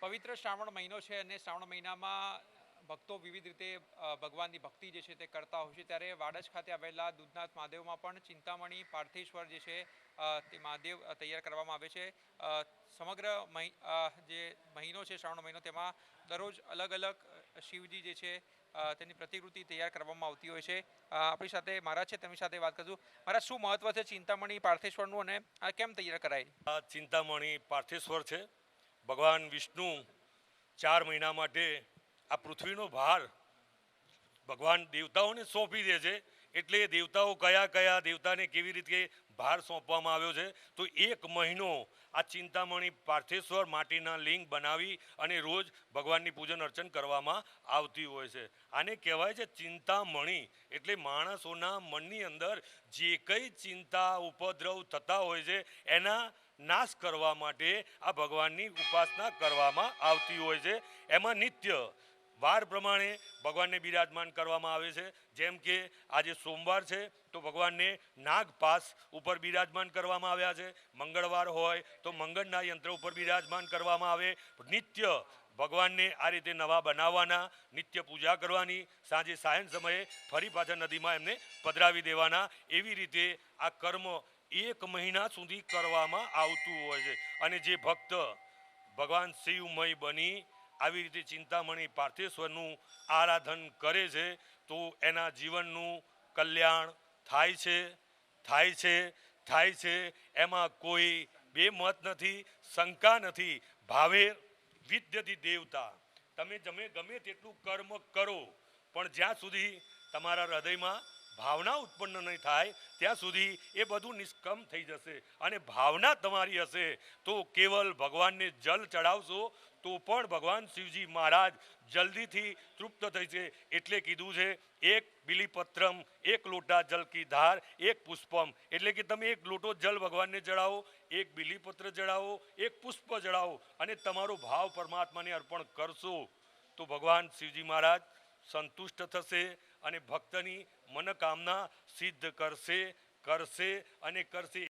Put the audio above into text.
પવિત્ર શ્રાવણ મહિનો છે અને શ્રાવણ મહિનામાં ભક્તો વિવિધ રીતે ભગવાનની ભક્તિ જે છે તે કરતા હોય છે. ત્યારે વાડજ ખાતે આવેલા દૂધનાથ મહાદેવમાં પણ ચિંતામણી પાર્થેશ્વર જે છે તે મહાદેવ તૈયાર કરવામાં આવે છે. સમગ્ર જે મહિનો છે શ્રાવણ મહિનો તેમાં દરરોજ અલગ અલગ શિવજી જે છે તેની પ્રતિકૃતિ તૈયાર કરવામાં આવતી હોય છે. આપણી સાથે મહારાજ છે, તેમની સાથે વાત કરશું. મારા, શું મહત્વ છે ચિંતામણી પાર્થેશ્વરનું અને આ કેમ તૈયાર કરાય? ચિંતામણી પાર્થેશ્વર છે. ભગવાન વિષ્ણુ ચાર મહિના માટે આ પૃથ્વીનો ભાર ભગવાન દેવતાઓને સોંપી દે છે. એટલે દેવતાઓ કયા કયા દેવતાને કેવી રીતે ભાર સોંપવામાં આવ્યો છે? તો એક મહિનો આ ચિંતામણી પાર્થેશ્વર માટીના લિંગ બનાવી અને રોજ ભગવાનની પૂજન અર્ચન કરવામાં આવતી હોય છે. આને કહેવાય છે ચિંતામણી. એટલે માણસોના મનની અંદર જે કંઈ ચિંતા, ઉપદ્રવ થતા હોય છે, એના નાશ કરવા માટે આ ભગવાનની ઉપાસના કરવામાં આવતી હોય છે. એમાં નિત્ય વાર પ્રમાણે ભગવાનને બિરાજમાન કરવામાં આવે છે. જેમ કે આજે સોમવાર છે, તો ભગવાનને નાગપાસ ઉપર બિરાજમાન કરવામાં આવ્યા છે. મંગળવાર હોય તો મંગળના યંત્ર ઉપર બિરાજમાન કરવામાં આવે. નિત્ય ભગવાનને આ રીતે નવા બનાવવાના, નિત્ય પૂજા કરવાની, સાંજે સાયન સમયે ફરી પાછા નદીમાં એમને પધરાવી દેવાના, એવી રીતે આ કર્મ એક મહિના સુધી કરવામાં આવતું હોય છે. અને જે ભક્ત ભગવાન શિવમય બની આવી રીતે ચિંતામણી પાર્થેશ્વરનું આરાધન કરે છે, તો એના જીવનનું કલ્યાણ થાય છે થાય છે થાય છે. એમાં કોઈ બે મત નથી, શંકા નથી. ભાવે વિદ્યથી દેવતા. તમે જમે ગમે તેટલું કર્મ કરો, પણ જ્યાં સુધી તમારા હૃદયમાં ભાવના ઉત્પન્ન નહીં થાય, ત્યાં સુધી એ બધું નિષ્કમ થઈ જશે અને ભાવના તમારી હશે. તો કેવલ ભગવાનને જલ ચડાવશો, તો પણ ભગવાન શિવજી મહારાજ જલ્દીથી તૃપ્ત થઈ છે. એટલે કીધું છે, એક બિલીપત્રમ, એક લોટા જલ કી ધાર, એક પુષ્પમ. એટલે કે તમે એક લોટો જલ ભગવાનને ચડાવો એક બિલીપત્ર ચડાવો એક પુષ્પ ચડાવો અને તમારો ભાવ પરમાત્માને અર્પણ કરશો. તો ભગવાન શિવજી મહારાજ સંતુષ્ટ થશે અને ભક્તની મનોકામના સિદ્ધ કરશે કરશે અને કરશે.